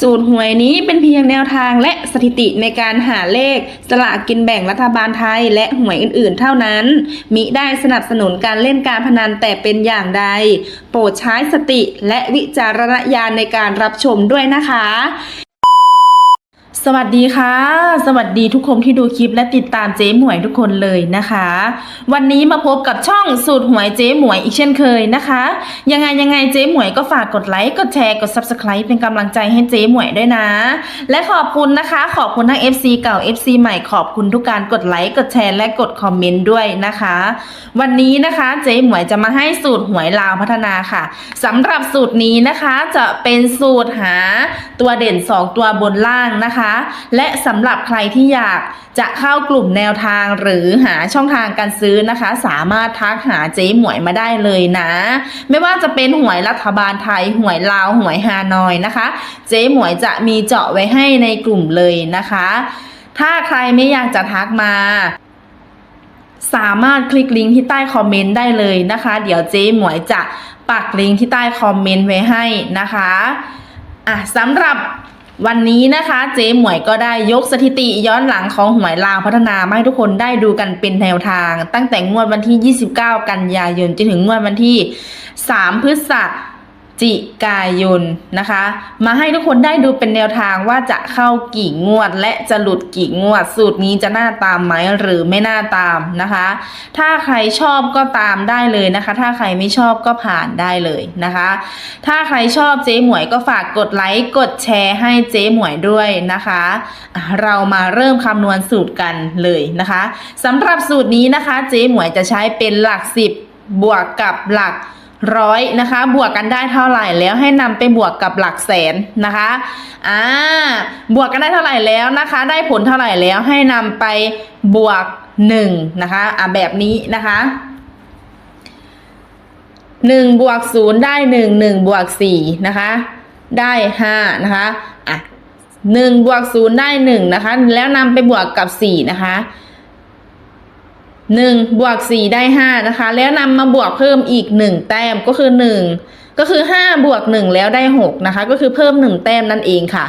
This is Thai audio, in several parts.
สูตรหวยนี้เป็นเพียงแนวทางและสถิติในการหาเลข สลากกินแบ่งรัฐบาลไทยและหวยอื่นๆ เท่านั้น มิได้สนับสนุนการเล่นการพนันแต่เป็นอย่างใด โปรดใช้สติและวิจารณญาณในการรับชมด้วยนะคะ สวัสดีค่ะ สวัสดีทุกคนที่ดูคลิปและติดตามเจ๊หมวยทุกคนเลยนะคะ วันนี้มาพบกับช่องสูตรหวยเจ๊หมวยอีกเช่นเคยนะคะ ยังไงยังไงเจ๊หมวยก็ฝากกดไลค์กดแชร์กด subscribe เป็นกำลังใจให้เจ๊หมวยด้วยนะ และขอบคุณนะคะ ขอบคุณทั้ง FC เก่า FC ใหม่ขอบคุณทุกการกดไลค์กดแชร์และกดคอมเมนต์ด้วยนะคะ วันนี้นะคะเจ๊หมวยจะมาให้สูตรหวยลาวพัฒนาค่ะสำหรับสูตรนี้นะคะจะเป็นสูตรหาตัวเด่น 2 ตัวบนล่างนะคะและสำหรับใครที่อยากจะเข้ากลุ่มแนวทางหรือหาช่องทางการซื้อนะคะ สามารถทักหาเจ๊หมวยมาได้เลยนะ ไม่ว่าจะเป็นหวยรัฐบาลไทยหวยลาวหวยฮานอยนะคะ เจ๊หมวยจะมีเจาะไว้ให้ในกลุ่มเลยนะคะ ถ้าใครไม่อยากจะทักมาสามารถคลิกลิงก์ที่ใต้คอมเมนต์ได้เลยนะคะ เดี๋ยวเจ๊หมวยจะปักลิงก์ที่ใต้คอมเมนต์ไว้ให้นะคะ อะสำหรับ วันนี้นะคะเจ๊หมวยก็ได้ยกสถิติย้อนหลังของหวยลาวพัฒนามาให้ทุกคนได้ดูกันเป็นแนวทาง ตั้งแต่งวดวันที่ 29 กันยายนจนถึงงวดวันที่ 3 พฤศ จิกายนนะคะ มาให้ทุกคนได้ดูเป็นแนวทางว่าจะเข้ากี่งวด และจะหลุดกี่งวด สูตรนี้จะน่าตามไหมหรือไม่น่าตามนะคะ ถ้าใครชอบก็ตามได้เลยนะคะ ถ้าใครไม่ชอบก็ผ่านได้เลยนะคะ ถ้าใครชอบเจ๊หมวยก็ฝากกดไลค์กดแชร์ให้เจ๊หมวยด้วยนะคะอะเรามาเริ่มคำนวณสูตรกันเลยนะคะสำหรับสูตรนี้นะคะ เจ๊หมวยจะใช้เป็นหลักสิบบวกกับหลัก ร้อยนะคะ บวกกันได้เท่าไหร่แล้วให้นำไปบวกกับหลักแสนนะคะอ่าบวกกันได้เท่าไหร่แล้วนะคะ ได้ผลเท่าไหร่แล้วให้นำไปบวกหนึ่งนะคะอะแบบนี้นะคะหนึ่งบวกศูนย์ได้หนึ่งหนึ่งบวกสี่นะคะ ได้ห้านะคะอะหนึ่งบวกศูนย์ได้หนึ่งนะคะ แล้วนำไปบวกกับสี่นะคะ หนึ่งบวกสี่ได้ห้านะคะ แล้วนำมาบวกเพิ่มอีกหนึ่งแต้มก็คือหนึ่งก็คือห้าบวกหนึ่งแล้วได้หกนะคะ ก็คือเพิ่มหนึ่งแต้มนั่นเองค่ะ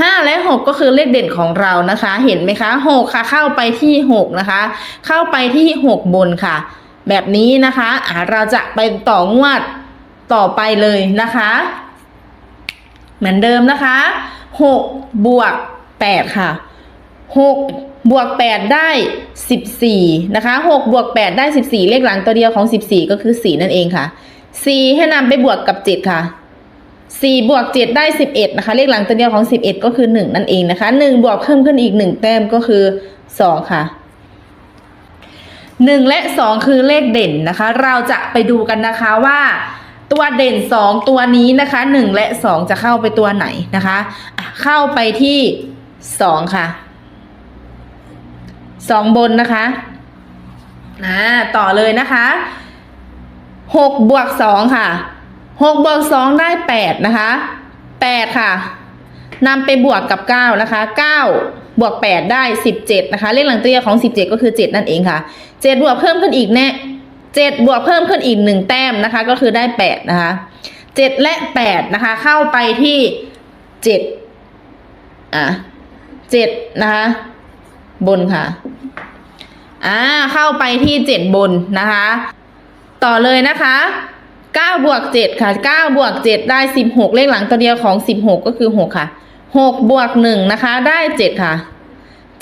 ห้าและหกก็คือเลขเด่นของเรานะคะ เห็นไหมคะหกค่ะ เข้าไปที่หกนะคะ เข้าไปที่หกบนค่ะ แบบนี้นะคะอ่าเราจะไปต่องวดต่อไปเลยนะคะ เหมือนเดิมนะคะหกบวกแปดค่ะ หกบวกแปดได้สิบสี่นะคะหกบวกแปดได้สิบสี่เลขหลังตัวเดียวของสิบสี่ก็คือสี่นั่นเองค่ะสี่ให้นำไปบวกกับเจ็ดค่ะสี่บวกเจ็ดได้สิบเอ็ดนะคะ เลขหลังตัวเดียวของสิบเอ็ดก็คือหนึ่งนั่นเองนะคะหนึ่งบวกเพิ่มขึ้นอีกหนึ่งแต้มก็คือสองค่ะหนึ่งและสองคือเลขเด่นนะคะ เราจะไปดูกันนะคะว่าตัวเด่นสองตัวนี้นะคะหนึ่งและสองจะเข้าไปตัวไหนนะคะอะเข้าไปที่สองค่ะ สองบนนะคะอ่าต่อเลยนะคะหกบวกสองค่ะหกบวกสองได้แปดนะคะแปดค่ะนำไปบวกกับเก้านะคะเก้าบวกแปดได้สิบเจ็ดนะคะ เลขหลังเดียของสิบเจ็ดก็คือเจ็ดนั่นเองค่ะเจ็ดบวกเพิ่มขึ้นอีกแน่เจ็ดบวกเพิ่มขึ้นอีกหนึ่งแต้มนะคะ ก็คือได้แปดนะคะเจ็ดและแปดนะคะ เข้าไปที่เจ็ดอะเจ็ดนะคะ บนค่ะ อ่า เข้าไปที่เจ็ดบนนะคะ ต่อเลยนะคะเก้าบวกเจ็ดค่ะเก้าบวกเจ็ดได้สิบหกเลขหลังตัวเดียวของสิบหกก็คือหกค่ะหกบวกหนึ่งนะคะ ได้เจ็ดค่ะ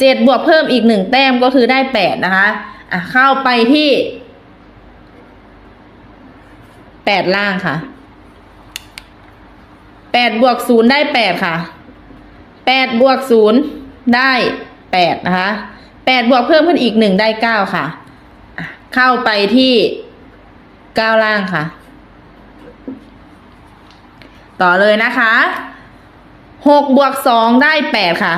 เจ็ดบวกเพิ่มอีกหนึ่งแต้มก็คือได้แปดนะคะ อะเข้าไปที่แปดล่างค่ะแปดบวกศูนย์ได้แปดค่ะแปดบวกศูนย์ได้ แปดนะคะแปดบวกเพิ่มขึ้นอีกหนึ่งได้เก้าค่ะ เข้าไปที่เก้าล่างค่ะ ต่อเลยนะคะหกบวกสองได้แปดค่ะ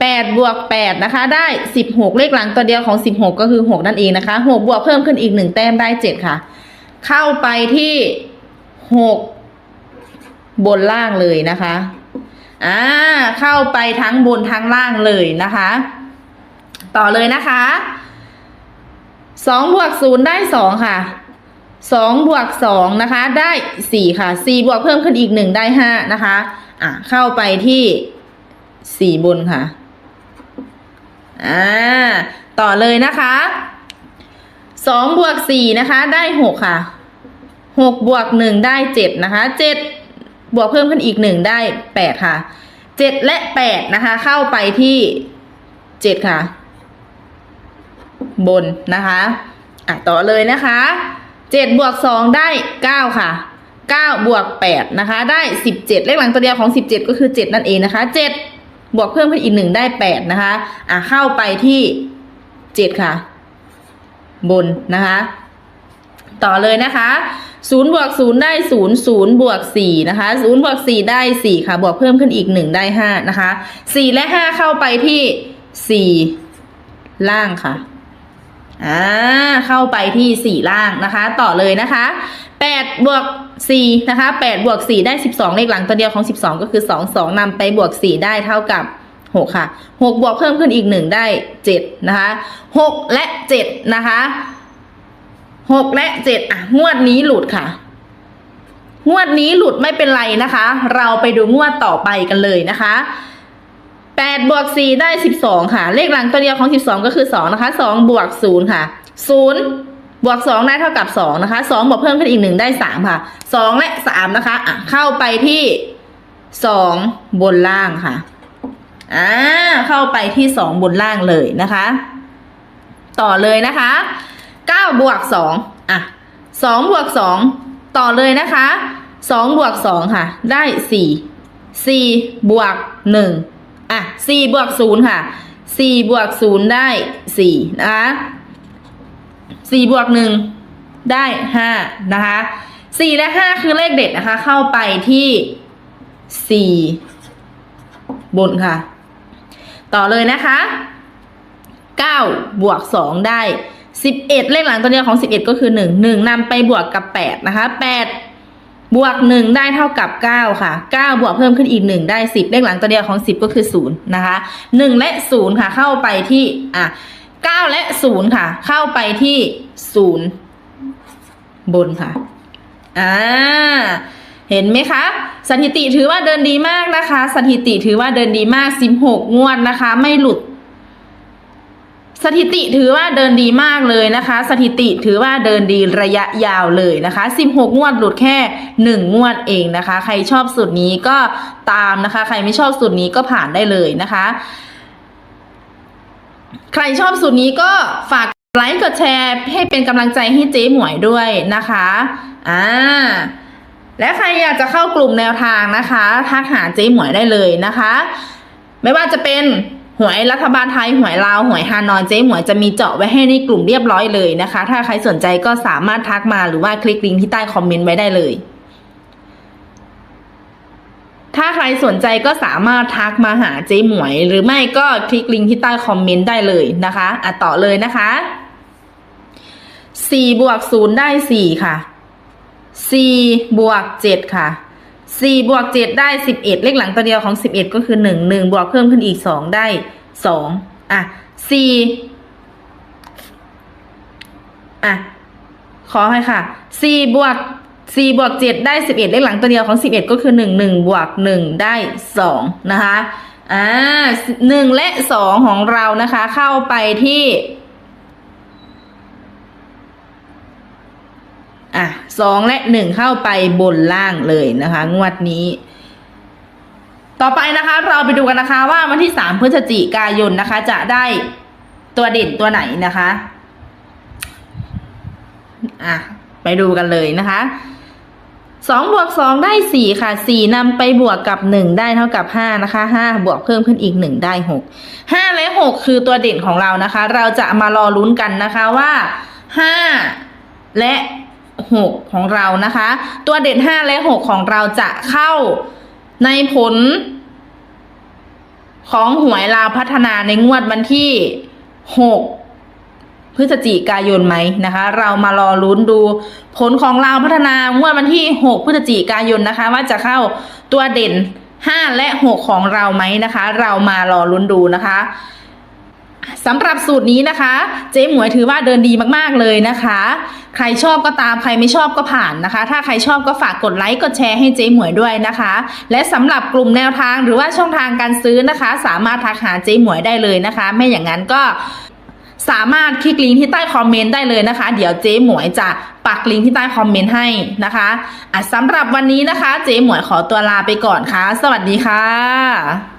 แปดบวกแปดนะคะ ได้สิบหกเลขหลังตัวเดียวของสิบหกก็คือหกนั่นเองนะคะหกบวกเพิ่มขึ้นอีกหนึ่งแต้มได้เจ็ดค่ะ เข้าไปที่หกบนล่างเลยนะคะ อ่าเข้าไปทั้งบนทั้งล่างเลยนะคะ ต่อเลยนะคะสองบวกศูนย์ได้สองค่ะสองบวกสองนะคะได้สี่ค่ะสี่บวกเพิ่มขึ้นอีกหนึ่งได้ห้านะคะอะเข้าไปที่สี่บนค่ะอ่าต่อเลยนะคะสองบวกสี่นะคะได้หกค่ะหกบวกหนึ่งได้เจ็ดนะคะเจ็ด บวกเพิ่มขึ้นอีกหนึ่งได้แปดค่ะเจ็ดและแปดนะคะ เข้าไปที่เจ็ดค่ะ บนนะคะอะต่อเลยนะคะเจ็ดบวกสองได้เก้าค่ะเก้าบวกแปดนะคะ ได้สิบเจ็ดเลขหลังตัวเดียวของสิบเจ็ดก็คือเจ็ดนั่นเองนะคะเจ็ดบวกเพิ่มขึ้นอีกหนึ่งได้แปดนะคะ อะเข้าไปที่เจ็ดค่ะ บนนะคะ ต่อเลยนะคะ ศูนย์บวกศูนย์ได้ศูนย์ศูนย์บวกสี่นะคะศูนย์บวกสี่ได้สี่ค่ะ บวกเพิ่มขึ้นอีกหนึ่งได้ห้านะคะสี่และห้าเข้าไปที่สี่ล่างค่ะอ่าเข้าไปที่สี่ล่างนะคะ ต่อเลยนะคะแปดบวกสี่นะคะแปดบวกสี่ได้สิบสองเลขหลังตัวเดียวของสิบสองก็คือสองสองนำไปบวกสี่ได้เท่ากับหกค่ะหกบวกเพิ่มขึ้นอีกหนึ่งได้เจ็ดนะคะหกและเจ็ดนะคะ หกและเจ็ดอะ งวดนี้หลุดค่ะ งวดนี้หลุดไม่เป็นไรนะคะ เราไปดูงวดต่อไปกันเลยนะคะแปดบวกสี่ได้สิบสองค่ะ เลขหลังตัวเดียวของสิบสองก็คือสองนะคะสองบวกศูนย์ค่ะศูนย์บวกสองได้เท่ากับสองนะคะสองบวกเพิ่มขึ้นอีกหนึ่งได้สามค่ะสองและสามนะคะอะเข้าไปที่สองบนล่างค่ะอ่าเข้าไปที่สองบนล่างเลยนะคะ ต่อเลยนะคะ เก้าบวกสองอะสองบวกสองต่อเลยนะคะสองบวกสองค่ะ ได้สี่สี่บวกหนึ่งอะสี่บวกศูนย์ค่ะสี่บวกศูนย์ได้สี่นะคะสี่บวกหนึ่งได้ห้านะคะสี่และห้าคือเลขเด็ดนะคะ เข้าไปที่สี่บนค่ะ ต่อเลยนะคะเก้าบวกสองได้ สิบเอ็ดเลขหลังตัวเดียวของสิบเอ็ดก็คือหนึ่งหนึ่งนำไปบวกกับแปดนะคะแปดบวกหนึ่งได้เท่ากับเก้าค่ะเก้าบวกเพิ่มขึ้นอีกหนึ่งได้สิบเลขหลังตัวเดียวของสิบก็คือศูนย์นะคะหนึ่งและศูนย์ค่ะ เข้าไปที่อะเก้าและศูนย์ค่ะ เข้าไปที่ศูนย์บนค่ะ อ่า เห็นไหมคะ สถิติถือว่าเดินดีมากนะคะ สถิติถือว่าเดินดีมากสิบหกงวดนะคะ ไม่หลุด สถิติถือว่าเดินดีมากเลยนะคะ สถิติถือว่าเดินดีระยะยาวเลยนะคะ 16 งวดหลุดแค่ 1 งวดเองนะคะ ใครชอบสูตรนี้ก็ตามนะคะ ใครไม่ชอบสูตรนี้ก็ผ่านได้เลยนะคะ ใครชอบสูตรนี้ก็ฝากไลค์กดแชร์ให้เป็นกำลังใจให้เจ๊หมวยด้วยนะคะอ่าและใครอยากจะเข้ากลุ่มแนวทางนะคะ ทักหาเจ๊หมวยได้เลยนะคะ ไม่ว่าจะเป็น หวยรัฐบาลไทยหวยลาวหวยฮานอยเจ๊หวยจะมีเจาะไว้ให้ในกลุ่มเรียบร้อยเลยนะคะ ถ้าใครสนใจก็สามารถทักมาหรือว่าคลิกลิงก์ที่ใต้คอมเมนต์ไว้ได้เลย ถ้าใครสนใจก็สามารถทักมาหาเจ๊หมวย หรือไม่ก็คลิกลิงก์ที่ใต้คอมเมนต์ได้เลยนะคะอะต่อเลยนะคะสี่บวกศูนย์ได้สี่ค่ะสี่บวกเจ็ดค่ะ สี่บวกเจ็ดได้สิบเอ็ดเลขหลังตัวเดียวของสิบเอ็ดก็คือหนึ่งหนึ่งบวกเพิ่มขึ้นอีกสองได้สองอะสี่อะขอให้ค่ะสี่บวกสี่บวกเจ็ดได้สิบเอ็ดเลขหลังตัวเดียวของสิบเอ็ดก็คือหนึ่งหนึ่งบวกหนึ่งได้สองนะคะอ่าหนึ่งและสองของเรานะคะ เข้าไปที่ อะ สองและหนึ่งเข้าไปบนล่างเลยนะคะ งวดนี้ ต่อไปนะคะ เราไปดูกันนะคะว่าวันที่สามพฤศจิกายนนะคะ จะได้ตัวเด่นตัวไหนนะคะอะไปดูกันเลยนะคะสองบวกสองได้สี่ค่ะสี่นำไปบวกกับหนึ่งได้เท่ากับห้านะคะห้าบวกเพิ่มขึ้นอีกหนึ่งได้หกห้าและหกคือตัวเด่นของเรานะคะ เราจะมารอลุ้นกันนะคะว่าห้าและ หกของเรานะคะ ตัวเด่นห้าและหกของเราจะเข้าในผล ของหวยลาวพัฒนาในงวดวันที่หกพฤศจิกายนไหมนะคะ เรามารอลุ้นดูผลของเราวพัฒนางวดวันที่ 6 พฤศจิกายนนะคะ ว่าจะเข้าตัวเด่น 5 และ 6 ของเราไหมนะคะ เรามารอลุ้นดูนะคะ สำหรับสูตรนี้นะคะ เจ๊หมวยถือว่าเดินดีมากๆเลยนะคะ ใครชอบก็ตามใครไม่ชอบก็ผ่านนะคะ ถ้าใครชอบก็ฝากกดไลค์กดแชร์ให้เจ๊หมวยด้วยนะคะ และสำหรับกลุ่มแนวทางหรือว่าช่องทางการซื้อนะคะ สามารถทักหาเจ๊หมวยได้เลยนะคะ ไม่อย่างนั้นก็สามารถคลิกลิงก์ที่ใต้คอมเมนต์ได้เลยนะคะ เดี๋ยวเจ๊หมวยจะปักลิงก์ที่ใต้คอมเมนต์ให้นะคะอะสำหรับวันนี้นะคะ เจ๊หมวยขอตัวลาไปก่อนค่ะ สวัสดีค่ะ